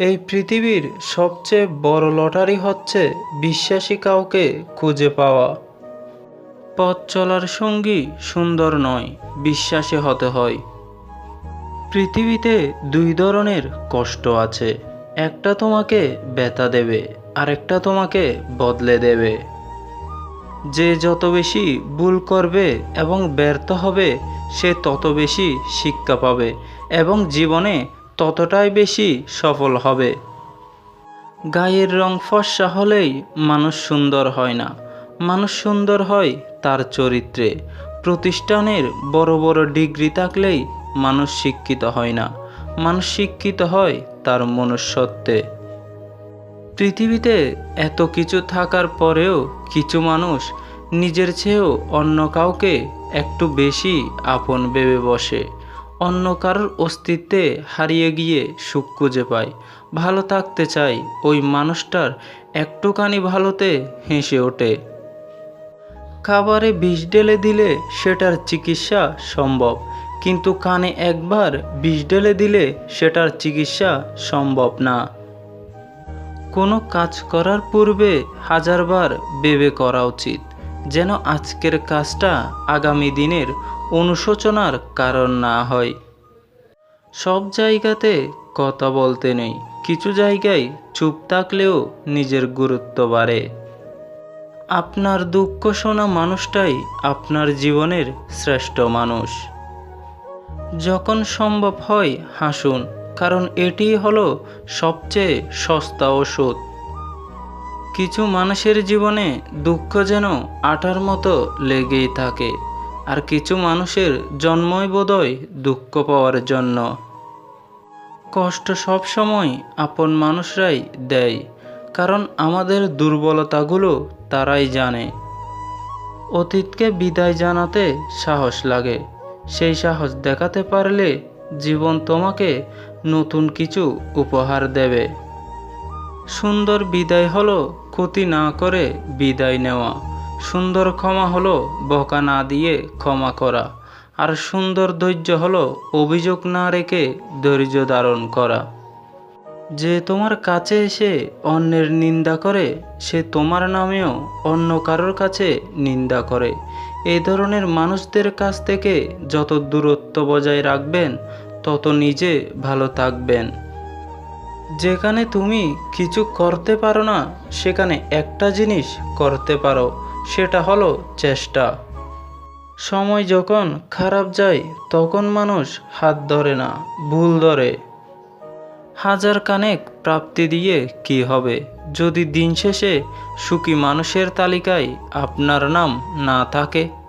এই পৃথিবীর সবচেয়ে বড় লটারি হচ্ছে বিশ্বাসী কাউকে খুঁজে পাওয়া। পথ চলার সঙ্গী সুন্দর নয়, বিশ্বাসী হতে হয়। পৃথিবীতে দুই ধরনের কষ্ট আছে, একটা তোমাকে ব্যথা দেবে, আরেকটা তোমাকে বদলে দেবে। যে যত বেশি ভুল করবে এবং ব্যর্থ হবে, সে তত বেশি শিক্ষা পাবে এবং জীবনে ততটাই বেশি সফল হবে। গায়ের রং ফর্সা হলেই মানুষ সুন্দর হয় না। মানুষ সুন্দর হয় তার চরিত্রে। প্রতিষ্ঠানের বড় বড় ডিগ্রি থাকলেই মানুষ শিক্ষিত হয় না। মানুষ শিক্ষিত হয় তার মনুষ্যত্বে। পৃথিবীতে এত কিছু থাকার পরেও কিছু মানুষ নিজের চেয়েও অন্য কাউকে একটু বেশি আপন ভেবে বসে। অন্য কারোর অস্তিত্বে হারিয়ে গিয়ে সুখ খুঁজে পায়। ভালো থাকতে চাই, ওই মানুষটার একটুখানি ভালোতে হেসে ওঠে। খাবারে বিষ ঢেলে দিলে সেটার চিকিৎসা সম্ভব, কিন্তু কানে একবার বিষ ঢেলে দিলে সেটার চিকিৎসা সম্ভব না। কোনো কাজ করার পূর্বে হাজারবার ভেবে করা উচিত। যেন আজকের কাজটা আগামী দিনের অনুশোচনার কারণ না হয়। সব জায়গাতে কথা বলতে নেই, কিছু জায়গায় চুপ থাকলেও নিজের গুরুত্ব বাড়ে। আপনার দুঃখ শোনা মানুষটাই আপনার জীবনের শ্রেষ্ঠ মানুষ। যখন সম্ভব হয় হাসুন, কারণ এটি হলো সবচেয়ে সস্তা ওষুধ। কিছু মানুষের জীবনে দুঃখ যেন আটার মতো লেগেই থাকে, আর কিছু মানুষের জন্মই বোধয় দুঃখ পাওয়ার জন্য। কষ্ট সব সময় আপন মানুষরাই দেয়, কারণ আমাদের দুর্বলতাগুলো তারাই জানে। অতীতকে বিদায় জানাতে সাহস লাগে, সেই সাহস দেখাতে পারলে জীবন তোমাকে নতুন কিছু উপহার দেবে। সুন্দর বিদায় হলো, ক্ষতি না করে বিদায় নেওয়া। সুন্দর ক্ষমা হলো, বকা না দিয়ে ক্ষমা করা। আর সুন্দর ধৈর্য হলো, অভিযোগ না রেখে ধৈর্য ধারণ করা। যে তোমার কাছে এসে অন্যের নিন্দা করে, সে তোমার নামেও অন্য কারোর কাছে নিন্দা করে। এই ধরনের মানুষদের কাছ থেকে যত দূরত্ব বজায় রাখবেন, তত নিজে ভালো থাকবেন। যেখানে তুমি কিছু করতে পারো না, সেখানে একটা জিনিস করতে পারো, সেটা হলো চেষ্টা। সময় যখন খারাপ যায়, তখন মানুষ হাত ধরে না, ভুল ধরে। হাজার কানেক প্রাপ্তি দিয়ে কি হবে? যদি দিন শেষে সুখী মানুষের তালিকায় আপনার নাম না থাকে